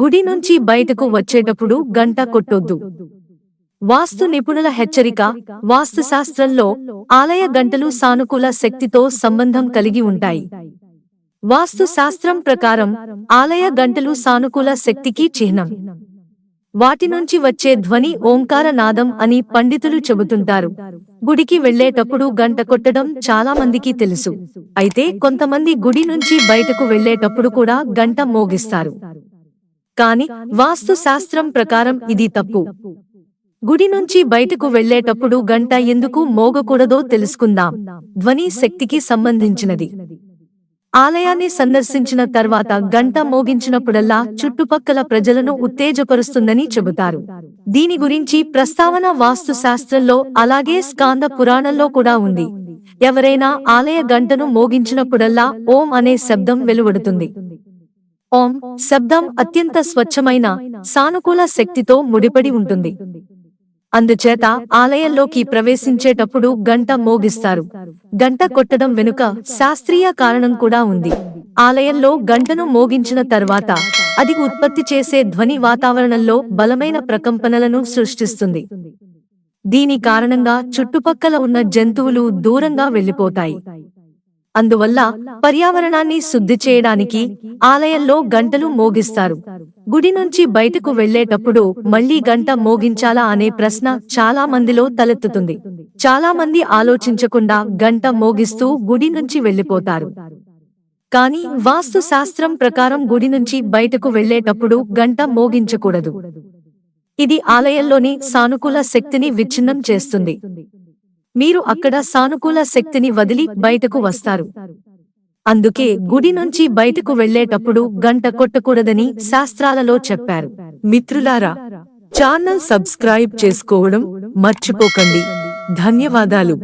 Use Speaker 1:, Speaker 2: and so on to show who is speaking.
Speaker 1: గుడి నుంచి బయటకు వచ్చేటప్పుడు గంట కొట్టొద్దు. వాస్తు నిపుణుల హెచ్చరిక వాస్తు శాస్త్రంలో ఆలయ గంటలు సానుకూల శక్తితో సంబంధం కలిగి ఉంటాయి. వాస్తు శాస్త్రం ప్రకారం ఆలయ గంటలు సానుకూల శక్తికి చిహ్నం. వాటి నుంచి వచ్చే ధ్వని ఓంకార నాదం అని పండితులు చెబుతుంటారు. గుడికి వెళ్ళేటప్పుడు గంట కొట్టడం చాలా మందికి తెలుసు. అయితే కొంతమంది గుడి నుంచి బయటకు వెళ్ళేటప్పుడు కూడా గంట మోగిస్తారు. కాని వాస్తు శాస్త్రం ప్రకారం ఇది తప్పు. గుడి నుంచి బయటకు వెళ్ళేటప్పుడు గంట ఎందుకు మోగకూడదో తెలుసుకుందాం. ధ్వని శక్తికి సంబంధించినది. ఆలయాన్ని సందర్శించిన తర్వాత గంట మోగించినప్పుడల్లా చుట్టుపక్కల ప్రజలను ఉత్తేజపరుస్తుందని చెబుతారు. దీని గురించి ప్రస్తావన వాస్తు శాస్త్రంలో అలాగే స్కాంద పురాణంలో కూడా ఉంది. ఎవరైనా ఆలయ గంటను మోగించినప్పుడల్లా ఓం అనే శబ్దం వెలువడుతుంది. ఓం. శబ్దం అత్యంత స్వచ్ఛమైన సానుకూల శక్తితో ముడిపడి ఉంటుంది. అందుచేత ఆలయంలోకి ప్రవేశించేటప్పుడు గంట మోగిస్తారు. గంట కొట్టడం వెనుక శాస్త్రీయ కారణం కూడా ఉంది. ఆలయంలో గంటను మోగించిన తర్వాత అది ఉత్పత్తి చేసే ధ్వని వాతావరణంలో బలమైన ప్రకంపనలను సృష్టిస్తుంది. దీని కారణంగా చుట్టుపక్కల ఉన్న జంతువులు దూరంగా వెళ్ళిపోతాయి అందువల్ల పర్యావరణాన్ని శుద్ధి చేయడానికి ఆలయంలో గంటలు మోగిస్తారు. గుడి నుంచి బయటకు వెళ్ళేటప్పుడు మళ్ళీ గంట మోగించాలా అనే ప్రశ్న చాలా మందిలో తలెత్తుతుంది. చాలా మంది ఆలోచించకుండా గంట మోగిస్తూ గుడి నుంచి వెళ్ళిపోతారు కానీ వాస్తు శాస్త్రం ప్రకారం గుడి నుంచి బయటకు వెళ్ళేటప్పుడు గంట మోగించకూడదు. ఇది ఆలయంలోని సానుకూల శక్తిని విచ్ఛిన్నం చేస్తుంది. మీరు అక్కడ సానుకూల శక్తిని వదిలి బయటకు వస్తారు. అందుకే గుడి నుంచి బయటకు వెళ్ళేటప్పుడు గంట కొట్టకూడదని శాస్త్రాలలో చెప్పారు. మిత్రులారా ఛానల్ సబ్స్క్రైబ్ చేసుకోవడం మర్చిపోకండి. ధన్యవాదాలు.